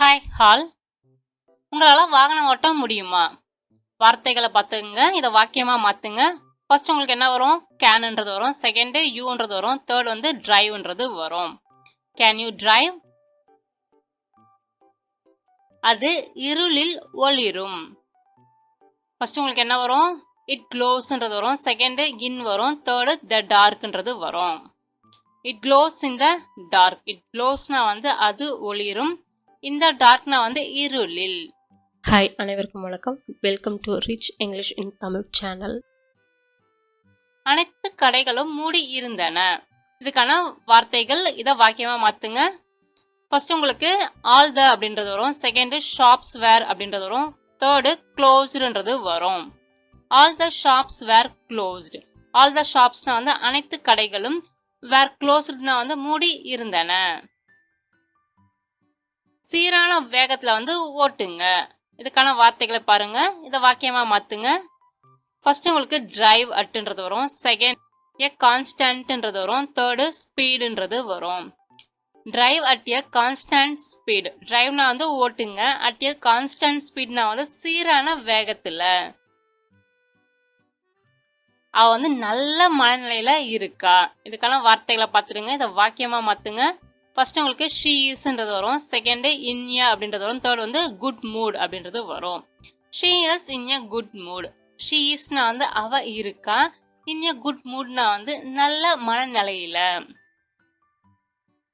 Hi hall உங்களால் வாகனம் ஓட்ட முடியுமா? வார்த்தைகளை பார்த்துங்க இதை வாக்கியமாக மாற்றுங்க ஃபர்ஸ்ட் உங்களுக்கு என்ன வரும்? கேனுன்றது வரும். செகண்டு யூன்றது வரும். தேர்ட் வந்து டிரைவ்ன்றது வரும். கேன் யூ டிரைவ் அது இருளில் ஒளிரும். ஃபர்ஸ்ட் உங்களுக்கு என்ன வரும்? இட் க்ளோஸ்ன்றது வரும். செகண்டு இன் வரும். தேர்டு த டார்க்ன்றது வரும். It close in the dark it க்ளோஸ்னா வந்து அது ஒளிரும். இந்த டார்க்னா வந்து இருளில். ஹாய் அனைவருக்கும் வணக்கம். Welcome to rich English in Tamil channel அனைத்து கடைகளும் மூடி இருந்தன. இதுக்கான வார்த்தைகள் இதை வாக்கியமா மாத்துங்க. ஃபர்ஸ்ட் உங்களுக்கு ஆல் த அப்படின்றது வரும். செகண்ட் ஷாப்ஸ் வேர் அப்படின்றது வரும். தேர்டு க்ளோஸ்டுன்றது வரும். All the shops were closed all the ஷாப்ஸ்னா வந்து அனைத்து கடைகளும் வேர் க்ளோஸ்டுனா வந்து மூடி இருந்தன. சீரான வேகத்தில் வந்து ஓட்டுங்க. இதுக்கான வார்த்தைகளை பாருங்க. இதை வாக்கியமாக மாத்துங்க. ஃபர்ஸ்ட் உங்களுக்கு டிரைவ் அட்டுன்றது வரும். செகண்ட் எ கான்ஸ்டன்ட்ன்றது வரும். தேர்டு ஸ்பீடுன்றது வரும். Drive at a constant speed டிரைவ்னா வந்து ஓட்டுங்க. அட் எ கான்ஸ்டன்ட் ஸ்பீட்னா வந்து சீரான வேகத்தில். அவ வந்து நல்ல மனநிலையில இருக்கா. இதுக்கான வார்த்தைகளை பார்த்துடுங்க. இதை வாக்கியமா மாத்துங்க. ஃபஸ்ட்டு உங்களுக்கு ஷீ இஸ்ன்றது வரும். செகண்டு இன்யா அப்படின்றது வரும். தேர்ட் வந்து குட் மூட் அப்படின்றது வரும். She is in a good mood she இஸ்னா வந்து அவ இருக்கா? இன் எ குட் மூட்னா வந்து நல்ல மனநிலையில.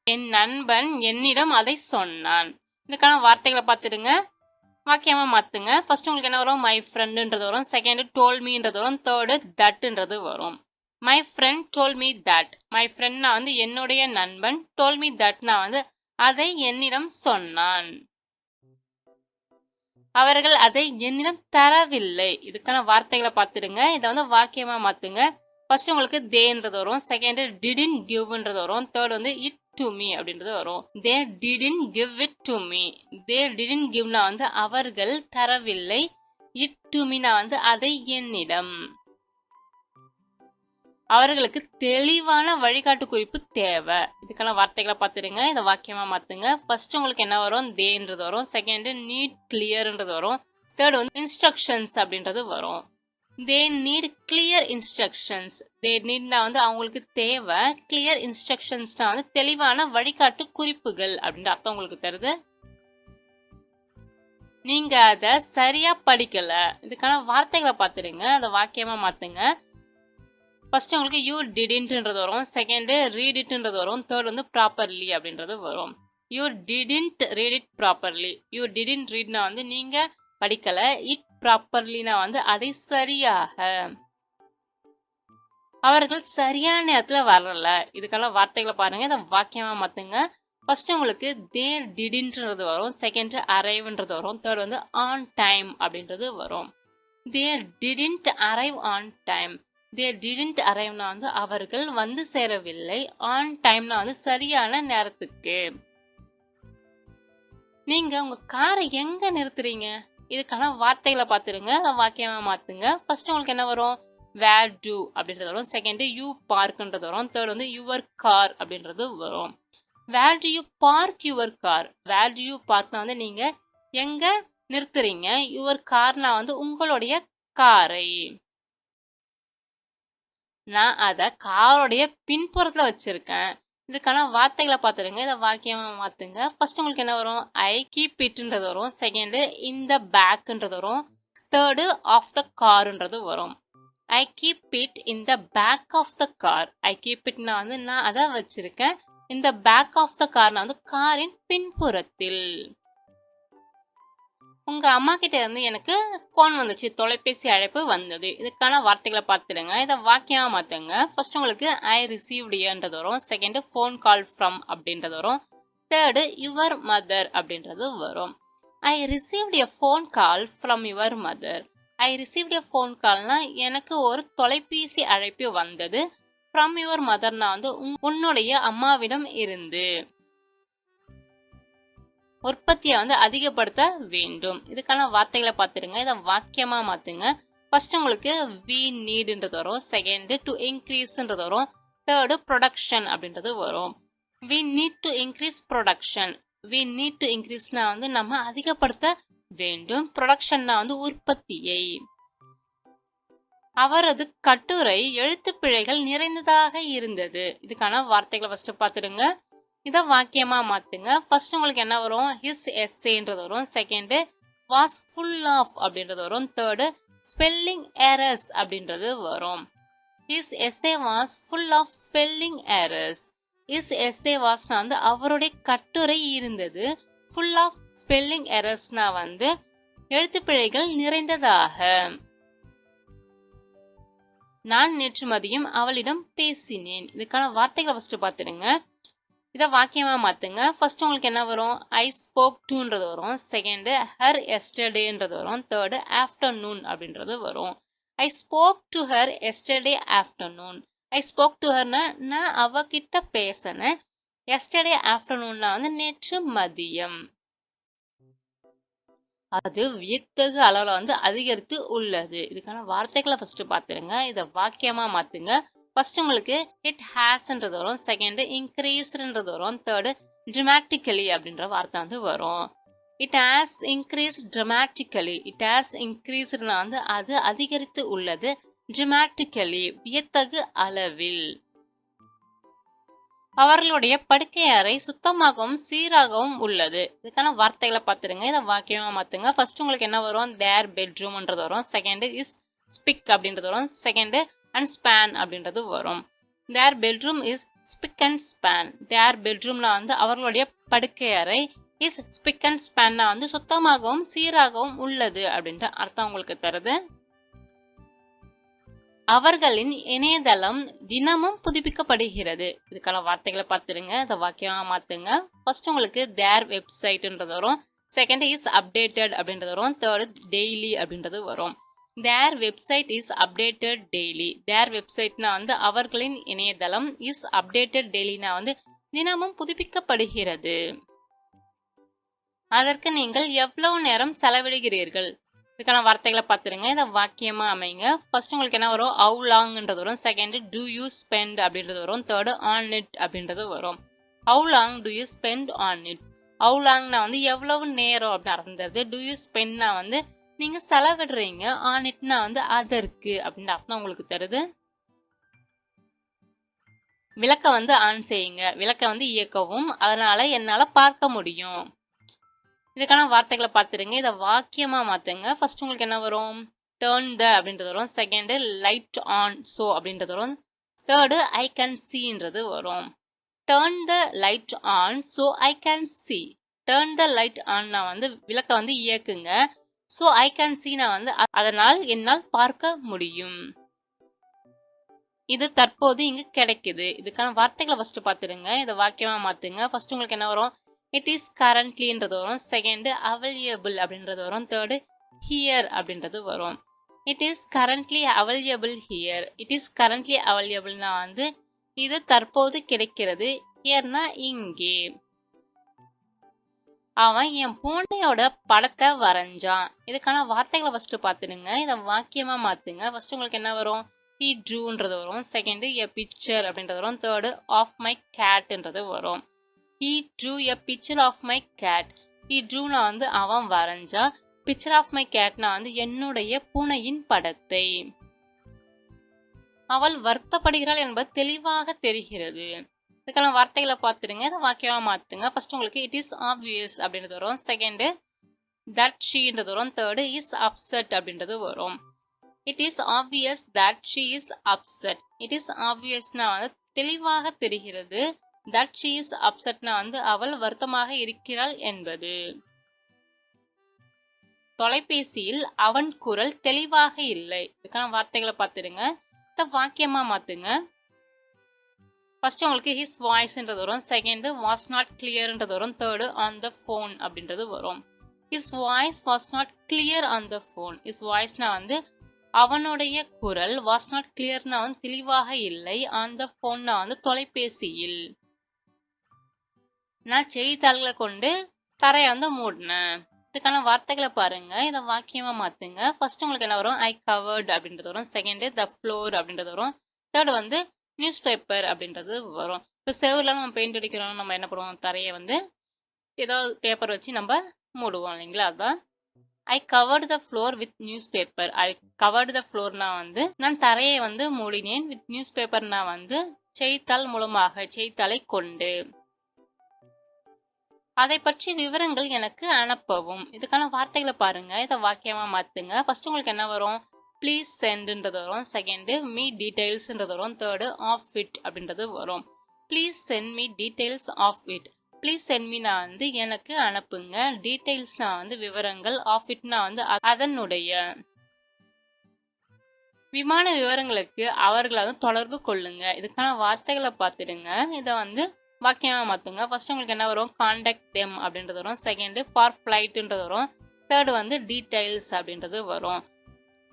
என் நண்பன் என்னிடம் அதை சொன்னான். இதுக்கான வார்த்தைகளை பார்த்துடுங்க. வாக்கியமாக மாற்றுங்க ஃபர்ஸ்ட் உங்களுக்கு என்ன வரும்? மை ஃப்ரெண்டுன்றது வரும். செகண்டு டோல்மின்றது வரும். தேர்டு தட்டுன்றது வரும். My friend told me that my ஃப்ரெண்ட்னா வந்து என்னுடைய நண்பன் டோல் மீ தட்னா வந்து அதை என்னிடம் சொன்னான். அவர்கள் அதை என்னிடம் தரவில்லை. இதுக்கான வார்த்தைகளை பார்த்துடுங்க. இதை வந்து வாக்கியமா மாத்துங்க. ஃபர்ஸ்ட் உங்களுக்கு தேன்றது வரும். செகண்ட் டிடின் கிவ்ன்றது வரும். தேர்ட் வந்து இட் டு மீ அப்படின்றது வரும். They didn't give it to me they didn't கிவ்னா வந்து அவர்கள் தரவில்லை. இட் டு மீனா வந்து அதை என்னிடம். அவர்களுக்கு தெளிவான வழிகாட்டு குறிப்பு தேவை. இதுக்கான வார்த்தைகளை பார்த்துருங்க. இதை வாக்கியமாக மாற்றுங்க ஃபர்ஸ்ட் உங்களுக்கு என்ன வரும்? தேன்றது வரும். செகண்டு நீட் கிளியர்ன்றது வரும். தேர்ட் வந்து இன்ஸ்ட்ரக்ஷன்ஸ் அப்படின்றது வரும். They need clear instructions they நீட்னா வந்து அவங்களுக்கு தேவை. கிளியர் இன்ஸ்ட்ரக்ஷன்ஸ்னா வந்து தெளிவான வழிகாட்டு குறிப்புகள் அப்படின்ற அர்த்தம் உங்களுக்கு தருது. நீங்க அதை சரியா படிக்கல. இதுக்கான வார்த்தைகளை பார்த்துருங்க. அதை வாக்கியமா மாத்துங்க. ஃபர்ஸ்ட் உங்களுக்கு யூ டிடின்ட்ன்றது வரும். செகண்டு ரீட் இட்ன்றது வரும். தேர்ட் வந்து ப்ராப்பர்லி அப்படின்றது வரும். You didn't read it properly you didn't ரீட்னா வந்து நீங்கள் படிக்கலை. இட் ப்ராப்பர்லினா வந்து அதை சரியாக அவர்கள் சரியான நேரத்தில் வரல. இதுக்கெல்லாம் வார்த்தைகளை பாருங்கள் இதை வாக்கியமாக மாற்றுங்க ஃபர்ஸ்ட் உங்களுக்கு தேர் டிடின்றது வரும். செகண்ட் அரைவ்ன்றது வரும். தேர்ட் வந்து ஆன் டைம் அப்படின்றது வரும். They didn't arrive on time they didn't அரைவ்னா வந்து அவர்கள் வந்து சேரவில்லை. ஆன் டைம்னா வந்து சரியான நேரத்துக்கு. நீங்க உங்க காரை எங்க நிறுத்துறீங்க? இதுக்கான வார்த்தைகளை பார்த்துருங்க வாக்கியமாக வாக்கியமா மாத்துங்க. ஃபர்ஸ்ட் உங்களுக்கு என்ன வரும்? வேர் டு அப்படின்றது வரும். செகண்ட் யூ பார்க்ன்றது வரும். தேர்ட் வந்து யுவர் கார் அப்படின்றது வரும். Where do you park your car where do you பார்க்னா வந்து நீங்க எங்க நிறுத்துறீங்க? யுவர் கார்னா வந்து உங்களுடைய காரை நான் அதை காரோடைய பின்புறத்தில் வச்சுருக்கேன். இதுக்கான வார்த்தைகளை பார்த்துருங்க இதை வாக்கியமாக மாற்றுங்க ஃபர்ஸ்ட் உங்களுக்கு என்ன வரும்? ஐ கீப் இட்ன்றது வரும். செகண்டு இந்த பேக்குன்றது வரும். தேர்டு ஆஃப் த கார்ன்றது வரும். I keep it in the back of the car I keep it நான் வந்து நான் அதை வச்சுருக்கேன். இந்த பேக் ஆஃப் த கார் நான் வந்து காரின் பின்புறத்தில். உங்கள் அம்மா கிட்ட இருந்து எனக்கு ஃபோன் வந்துச்சு. தொலைபேசி அழைப்பு வந்தது. இதுக்கான வார்த்தைகளை பார்த்துடுங்க. இதை வாக்கியமாக மாற்றுங்க ஃபர்ஸ்ட் உங்களுக்கு ஐ ரிசீவ்டியன்றது வரும். செகண்டு ஃபோன் கால் ஃப்ரம் அப்படின்றது வரும். தேர்டு யுவர் மதர் அப்படின்றது வரும். I received a phone call from your mother I received a phone கால்னா எனக்கு ஒரு தொலைபேசி அழைப்பு வந்தது. ஃப்ரம் யுவர் மதர்னா வந்து உன்னுடைய அம்மாவிடம் இருந்து. உற்பத்தியை வந்து அதிகப்படுத்த வேண்டும். இதுக்கான வார்த்தைகளை பார்த்துருங்க. இதை வாக்கியமாக மாற்றுங்க ஃபர்ஸ்ட் உங்களுக்கு வி நீடுன்றது வரும். செகண்டு டு இன்க்ரீஸ்ன்றது வரும். தேர்டு ப்ரொடக்ஷன் அப்படின்றது வரும். We need to increase production we need to இன்க்ரீஸ்னா வந்து நம்ம அதிகப்படுத்த வேண்டும். ப்ரொடக்ஷன்னா வந்து உற்பத்தியை. அவரது கட்டுரை எழுத்து பிழைகள் நிறைந்ததாக இருந்தது. இதுக்கான வார்த்தைகளை ஃபர்ஸ்ட் பார்த்துடுங்க. இதை வாக்கியமாக மாற்றுங்க ஃபர்ஸ்ட் உங்களுக்கு என்ன வரும்? ஹிஸ் எஸ்ஏன்றது வரும். செகண்டு வாஸ் ஃபுல் ஆஃப் அப்படின்றது வரும். தேர்டு ஸ்பெல்லிங் ஏரஸ் அப்படின்றது வரும். His essay was full of spelling errors his essay வாஸ்னா வந்து அவருடைய கட்டுரை இருந்தது. ஃபுல் ஆஃப் ஸ்பெல்லிங் எரர்ஸ்னா வந்து எழுத்துப்பிழைகள் நிறைந்ததாக. நான் நேற்று மதியம் அவளிடம் பேசினேன். இதுக்கான வார்த்தைகளை ஃபஸ்ட்டு பார்த்துடுங்க. இதை வாக்கியமாக மாற்றுங்க ஃபர்ஸ்ட் உங்களுக்கு என்ன வரும்? ஐ ஸ்போக் டூன்றது வரும். செகண்டு ஹர் எஸ்டர்டேன்றது வரும். தேர்டு ஆஃப்டர்நூன் அப்படின்றது வரும். I spoke to her yesterday afternoon I spoke to ஹர்னா நான் அவகிட்ட பேசினேன். எஸ்டர்டே ஆஃப்டர்நூன்னா வந்து நேற்று மதியம். அது வியத்தகு அளவில் வந்து அதிகரித்து உள்ளது. இதுக்கான வார்த்தைகளை ஃபஸ்ட்டு பார்த்துருங்க இதை வாக்கியமாக மாற்றுங்க ஃபர்ஸ்ட் உங்களுக்கு இட் ஹேஸ்ன்றது வரும் செகண்ட் இன்க்ரீஸ்ன்றது வரும் தேர்டு ட்ரமாட்டிக்கலி அப்படின்ற வார்த்தை வந்து வரும். It has increase dramatically it has இன்க்ரீஸ்னா வந்து அது அதிகரித்து உள்ளது ட்ரமாட்டிக்கலி வியத்தகு அளவில். அவர்களுடைய படுக்கை அறை சுத்தமாகவும் சீராகவும் உள்ளது. இதுக்கான வார்த்தைகளை பார்த்துருங்க இதை வாக்கியமாக மாற்றுங்க ஃபர்ஸ்ட் உங்களுக்கு என்ன வரும்? தேர் பெட்ரூம்ன்றது வரும் செகண்டு இஸ் ஸ்பிக் அப்படின்றது வரும் செகண்டு அண்ட் ஸ்பேன் அப்படின்றது வரும். Their bedroom is spick and span their பெட்ரூம்ல வந்து அவர்களுடைய படுக்கை அறை இஸ் ஸ்பிக் அண்ட் ஸ்பேன்னா வந்து சுத்தமாகவும் சீராகவும் உள்ளது அப்படின்ற அர்த்தம் உங்களுக்கு தருது. அவர்களின் இணையதளம் தினமும் புதுப்பிக்கப்படுகிறது. இதுக்கான வார்த்தைகளை பார்த்துருங்க அதை வாக்கியமா மாத்துங்க. ஃபர்ஸ்ட் உங்களுக்கு தேர் வெப்சைட்ன்றது வரும். செகண்ட் இஸ் அப்டேட்டட் அப்படின்றது வரும். தேர்டு டெய்லி அப்படின்றது வரும். Their website is updated daily their வெப்சைட்னா வந்து அவர்களின் இணையதளம் இஸ் அப்டேட்டட் டெய்லினா வந்து தினமும் புதுப்பிக்கப்படுகிறது. அதற்கு நீங்கள் எவ்வளவு நேரம் செலவிடுகிறீர்கள்? இதுக்கான வார்த்தைகளை பார்த்துருங்க. இதை வாக்கியமாக அமைங்க. ஃபர்ஸ்ட் உங்களுக்கு என்ன வரும்? அவு லாங்ன்றது வரும். செகண்ட் டூ யூ ஸ்பெண்ட் அப்படின்றது வரும். தேர்டு ஆன் இட் அப்படின்றது வரும். How long do you spend on it how லாங்னா வந்து எவ்வளவு நேரம் அப்படின்னு அர்த்தது டு யூ ஸ்பெண்ட்னா வந்து நீங்க செலவிடுறீங்க. ஆன் இட்னா வந்து அதற்கு அப்படின்ற அர்த்தம் உங்களுக்கு தருது? விளக்க வந்து ஆன் செய்யுங்க. விளக்க வந்து இயக்கவும். அதனால என்னால பார்க்க முடியும். இதுக்கான வார்த்தைகளை பார்த்துருங்க இதை வாக்கியமா மாத்துங்க. ஃபர்ஸ்ட் உங்களுக்கு என்ன வரும்? டேர்ன் த அப்படின்றது வரும். செகண்டு லைட் ஆன் ஸோ அப்படின்றது வரும். தேர்டு ஐ கேன் சீன்றது வரும். Turn the light on so I can see turn the light ஆன்னா வந்து விளக்க வந்து இயக்குங்க. ஸோ ஐ கேன் சீனா வந்து அதனால் என்னால் பார்க்க முடியும். இது தற்போது இங்கு கிடைக்குது. இதுக்கான வார்த்தைகளை ஃபர்ஸ்ட் பார்த்துருங்க இதை வாக்கியமாக மாற்றுங்க ஃபர்ஸ்ட் உங்களுக்கு என்ன வரும்? இட் இஸ் கரண்ட்லின்றது வரும். செகண்டு அவைலபிள் அப்படின்றது வரும். தேர்டு ஹியர் அப்படின்றது வரும். It is currently available here it is currently அவைலபிள்னா வந்து இது தற்போது கிடைக்கிறது. ஹியர்னா இங்கே. அவன் என் பூனையோட படத்தை வரைஞ்சான். இதுக்கான வார்த்தைகளை ஃபர்ஸ்ட் பார்த்துடுங்க. இதை வாக்கியமாக மாற்றுங்க ஃபர்ஸ்ட் உங்களுக்கு என்ன வரும்? ஹி ட்ரூன்றது வரும். செகண்டு எ பிக்சர் அப்படின்றது வரும். தேர்டு ஆஃப் மை கேட்ன்றது வரும். He drew a picture of my cat he ட்ரூனா வந்து அவன் வரைஞ்சா. பிக்சர் ஆஃப் மை கேட்னா வந்து என்னுடைய பூனையின் படத்தை. அவள் வருத்தப்படுகிறாள் என்பது தெளிவாக தெரிகிறது. இதுக்கான வார்த்தைகளை பார்த்துடுங்க. இதை வாக்கியமாக மாற்றுங்க ஃபர்ஸ்ட் உங்களுக்கு இட் இஸ் ஆப்வியஸ் அப்படின்றது வரும். செகண்டு தட் ஷீன்றது வரும். தேர்டு இஸ் அப்செட் அப்படின்றது வரும். It is obvious that she is upset it is ஆப்வியஸ்னா வந்து தெளிவாக தெரிகிறது தட் ஷீ இஸ் அப்செட்னா வந்து அவள் வருத்தமாக இருக்கிறாள் என்பது. தொலைபேசியில் அவன் குரல் தெளிவாக இல்லை. இதுக்கான வார்த்தைகளை பார்த்துடுங்க. இதை வாக்கியமா மாத்துங்க. ஃபர்ஸ்ட் உங்களுக்கு ஹிஸ் வாய்ஸ்ன்றது வரும். செகண்டு வாஸ் நாட் கிளியர்ன்றது வரும். தேர்டு ஆன் த ஃபோன் அப்படின்றது வரும். His voice was not clear on the phone his வாய்ஸ்னா வந்து அவனுடைய குரல் வாஸ் நாட் கிளியர்னா வந்து தெளிவாக இல்லை. ஆன் த ஃபோன்னா வந்து தொலைபேசியில். நான் செய்தித்தாள்களை கொண்டு தரையை வந்து மூடினேன். இதுக்கான வார்த்தைகளை பாருங்க. இதை வாக்கியமா மாத்துங்க. ஃபர்ஸ்ட் உங்களுக்கு என்ன வரும்? ஐ கவர்டு அப்படின்றது வரும். செகண்ட் த ஃப்ளோர் அப்படின்றது வரும். தேர்டு வந்து நியூஸ் பேப்பர் அப்படின்றது வரும். இப்போ செவரில் நம்ம பெயிண்ட் அடிக்கிறோம் நம்ம என்ன பண்ணுவோம்? தரையை வந்து ஏதோ பேப்பர் வச்சு நம்ம மூடுவோம் இல்லைங்களா? அதான். I covered the floor with newspaper I covered the ஃப்ளோர்னா வந்து நான் தரையை வந்து மூடினேன் வித் நியூஸ் பேப்பர்னா வந்து செய்தித்தாள் மூலமாக செய்தித்தாளை கொண்டு. அதை பற்றி விவரங்கள் எனக்கு அனுப்பவும். இதுக்கான வார்த்தைகளை பாருங்க. இதை வாக்கியமா மாத்துங்க. ஃபர்ஸ்ட் உங்களுக்கு என்ன வரும்? ப்ளீஸ் சென்டுன்றது வரும் செகண்டு மீ டீட்டெயில்ஸ்ன்றது வரும் தேர்டு ஆஃப் இட் அப்படின்றது வரும். Please send me details of it please send Meena வந்து எனக்கு அனுப்புங்க. டீட்டெயில்ஸ்னா வந்து விவரங்கள் ஆஃப் இட்னா வந்து அதனுடைய விமான விவரங்களுக்கு அவர்களை வந்து தொடர்பு கொள்ளுங்க. இதுக்கான வார்த்தைகளை பார்த்துடுங்க. இதை வந்து வாக்கியமாக மாற்றுங்க ஃபர்ஸ்ட் உங்களுக்கு என்ன வரும்? காண்டாக்ட் தெம் அப்படின்றது வரும் செகண்டு ஃபார் ஃப்ளைட்டுன்றது வரும் தேர்டு வந்து டீடைல்ஸ் அப்படின்றது வரும்.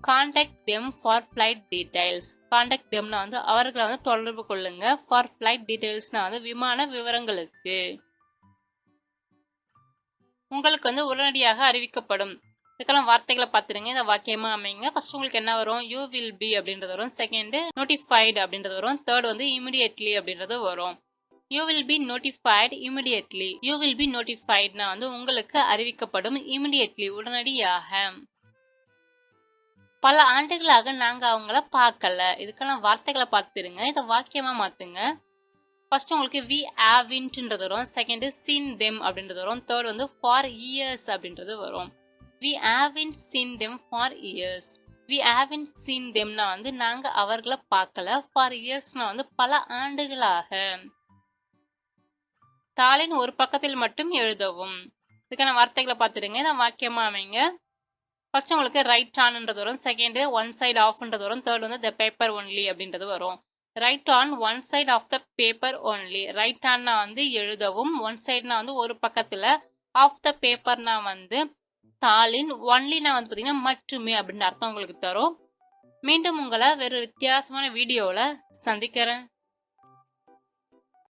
Contact them for flight details contact தெம்னா வந்து அவர்களை வந்து தொடர்பு கொள்ளுங்க. ஃபார் ஃப்ளைட் டீடைல்ஸ்னா வந்து விமான விவரங்களுக்கு. உங்களுக்கு வந்து உடனடியாக அறிவிக்கப்படும். இதுக்கெல்லாம் வார்த்தைகளை பார்த்துருங்க இந்த வாக்கியமாக அமைங்க. ஃபர்ஸ்ட் உங்களுக்கு என்ன வரும்? யூ வில் பி அப்படின்றது வரும். செகண்டு நோட்டிஃபைடு அப்படின்றது வரும். தேர்ட் வந்து இமிடியட்லி அப்படின்றது வரும். You will be notified immediately you will be நோட்டிஃபைட்னா வந்து உங்களுக்கு அறிவிக்கப்படும் இமிடியட்லி உடனடியாக. பல ஆண்டுகளாக நாங்கள் அவங்கள பார்க்கல. இதுக்கெல்லாம் வார்த்தைகளை பார்த்துருங்க. இதை வாக்கியமாக மாற்றுங்க ஃபர்ஸ்ட் உங்களுக்கு வி ஆவின்ட்டுன்றது வரும். செகண்டு சீன் தெம் அப்படின்றது வரும். தேர்ட் வந்து ஃபார் இயர்ஸ் அப்படின்றது வரும். We haven't seen them for years we haven't seen தெம்னா வந்து நாங்கள் அவர்களை பார்க்கல. ஃபார் இயர்ஸ்னா வந்து பல ஆண்டுகளாக. தாளின் ஒரு பக்கத்தில் மட்டும் எழுதவும். இதுக்கான வார்த்தைகளை பார்த்துடுங்க. இதை வாக்கியமாக அமைங்க. ஃபர்ஸ்ட் உங்களுக்கு ரைட் ஆன்ன்றது வரும். செகண்டு ஒன் சைடு ஆஃப்ன்றது வரும். தேர்ட் வந்து த பேப்பர் ஒன்லி அப்படின்றது வரும். Write on one side of the paper only write ஆன்னா வந்து எழுதவும் ஒன் சைடுனா வந்து ஒரு பக்கத்தில். ஆஃப் த பேப்பர்னா வந்து தாளின் ஒன்லினா வந்து பார்த்தீங்கன்னா மட்டுமே அப்படின்னு அர்த்தம் உங்களுக்கு தரும். மீண்டும் உங்களை வேறு வித்தியாசமான வீடியோவில் சந்திக்கிறேன்.